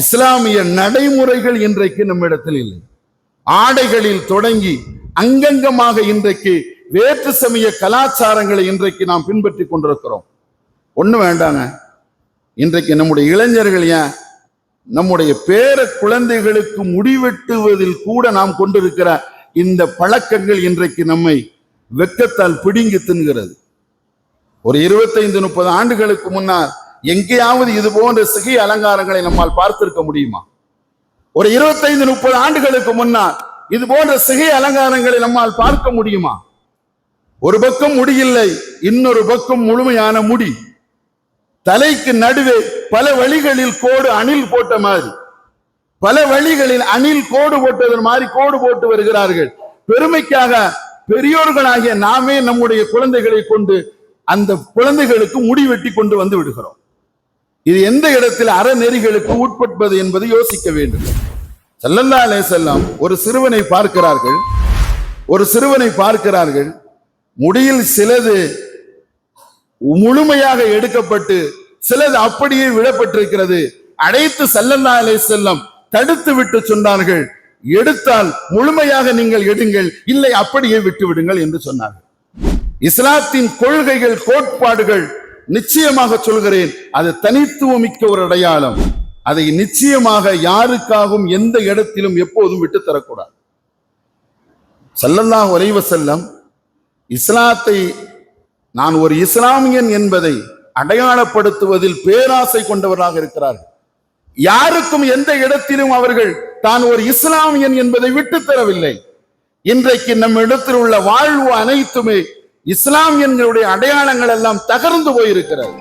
இஸ்லாமிய நடைமுறைகள் இன்றைக்கு நம்மிடத்தில் இல்லை. ஆடைகளில் தொடங்கி அங்கங்கமாக இன்றைக்கு வேற்று சமய கலாச்சாரங்களை இன்றைக்கு நாம் பின்பற்றி கொண்டிருக்கிறோம். ஒண்ணு வேண்டாங்க. இன்றைக்கு நம்முடைய இளைஞர்கள் ஏன் நம்முடைய பேர குழந்தைகளுக்கு முடிவெட்டுவதில் கூட நாம் கொண்டிருக்கிற இந்த பழக்கங்கள் இன்றைக்கு நம்மை வெக்கத்தால் பிடுங்கி தின்கிறது. ஒரு இருபத்தைந்து முப்பது ஆண்டுகளுக்கு முன்னால் எங்கேயாவது இது போன்ற சிகை அலங்காரங்களை நம்மால் பார்த்திருக்க முடியுமா? ஒரு இருபத்தைந்து முப்பது ஆண்டுகளுக்கு முன்னால் இது போன்ற சிகை அலங்காரங்களை நம்மால் பார்க்க முடியுமா? ஒரு பக்கம் முடியில்லை இன்னொரு பக்கம் முழுமையான முடி. தலைக்கு நடுவே பல வழிகளில் கோடு அணில் போட்ட மாதிரி. பல வழிகளில் அணில் கோடு போட்டது மாதிரி கோடு போட்டு வருகிறார்கள். பெருமைக்காக பெரியோர்களாகிய நாமே நம்முடைய குழந்தைகளை கொண்டு அந்த குழந்தைகளுக்கு முடி வெட்டி கொண்டு வந்து விடுகிறோம். இது எந்த இடத்தில் அறநெறிகளுக்கு உட்பட்டது என்பதை யோசிக்க வேண்டும். ஸல்லல்லாஹு அலே செல்லம் ஒரு சிறுவனை பார்க்கிறார்கள். ஒரு சிறுவனை பார்க்கிறார்கள். முடியில் சிலது முழுமையாக எடுக்கப்பட்டு சிலது அப்படியே விடப்பட்டிருக்கிறது. அடைத்து ஸல்லல்லாஹு அலே செல்லம் தடுத்து விட்டு சொன்னார்கள். எடுத்தால் முழுமையாக நீங்கள் எடுங்கள். இல்லை அப்படியே விட்டு விடுங்கள் என்று சொன்னார்கள். இஸ்லாத்தின் கொள்கைகள் கோட்பாடுகள் நிச்சயமாக சொல்கிறேன் அது தனித்துவமிக்க ஒரு அடையாளம். அதை நிச்சயமாக யாருக்காகவும் எந்த இடத்திலும் எப்போதும் விட்டு தரக்கூடாது. ஸல்லல்லாஹு அலைஹி செல்லம் இஸ்லாத்தை நான் ஒரு இஸ்லாமியன் என்பதை அடையாளப்படுத்துவதில் பேராசை கொண்டவராக இருக்கிறார்கள். யாருக்கும் எந்த இடத்திலும் அவர்கள் தான் ஒரு இஸ்லாமியன் என்பதை விட்டு தரவில்லை. இன்றைக்கு நம்ம இடத்தில் உள்ள வாழ்வு அனைத்துமே இஸ்லாமியர்களுடைய அடையாளங்கள் எல்லாம் தகர்ந்து போயிருக்கிறது.